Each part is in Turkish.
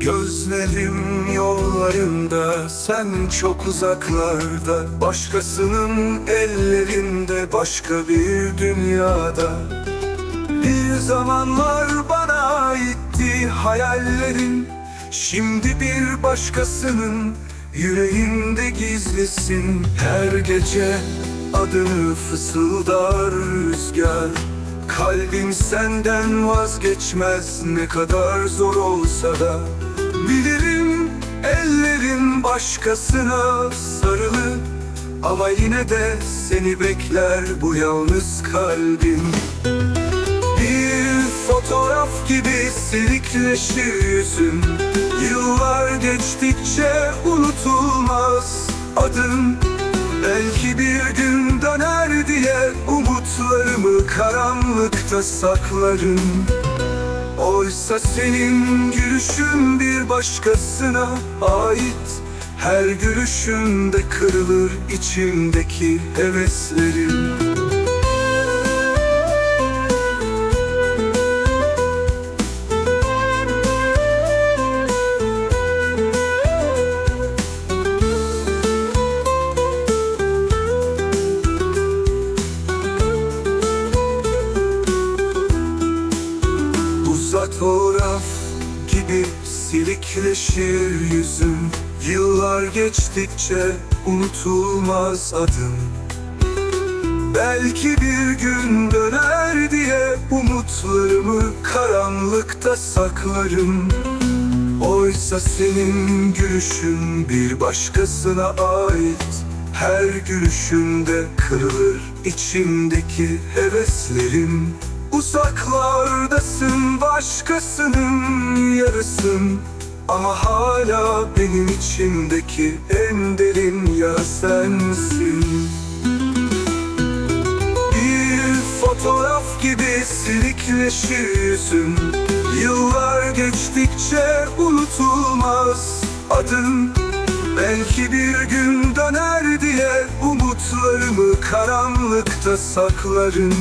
Gözlerim yollarında Sen çok uzaklarda. Başkasının ellerinde Başka bir dünyada. Bir zamanlar bana aitti hayallerin. Şimdi bir başkasının yüreğinde gizlisin. Her gece adını fısıldar rüzgar Kalbim senden vazgeçmez ne kadar zor olsa da. Bilirim ellerin başkasına sarılı Ama yine de seni bekler bu yalnız kalbim. Bir fotoğraf gibi silikleşir yüzün Yıllar geçtikçe unutulmaz adın Belki bir gün döner diye umutlarımı karanlıkta saklarım. Oysa senin gülüşün bir başkasına ait. Her gülüşünde kırılır içimdeki heveslerim fotoğraf gibi silikleşir yüzün Yıllar geçtikçe unutulmaz adın Belki bir gün döner diye umutlarımı karanlıkta saklarım. Oysa senin gülüşün bir başkasına ait. Her gülüşünde kırılır içimdeki heveslerim Uzaklardasın başkasının yarısın. Ama hala benim içimdeki en derin yara sensin. Bir fotoğraf gibi silikleşir yüzün Yıllar geçtikçe unutulmaz adın. Belki bir gün döner diye umutlarımı karanlıkta saklarım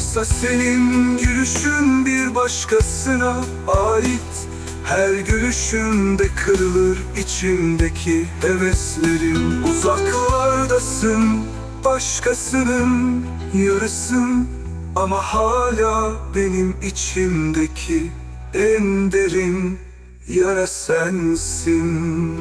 Oysa senin gülüşün bir başkasına ait. Her gülüşünde kırılır içimdeki heveslerim Uzaklardasın başkasının yarısın. Ama hala benim içimdeki en derin yara sensin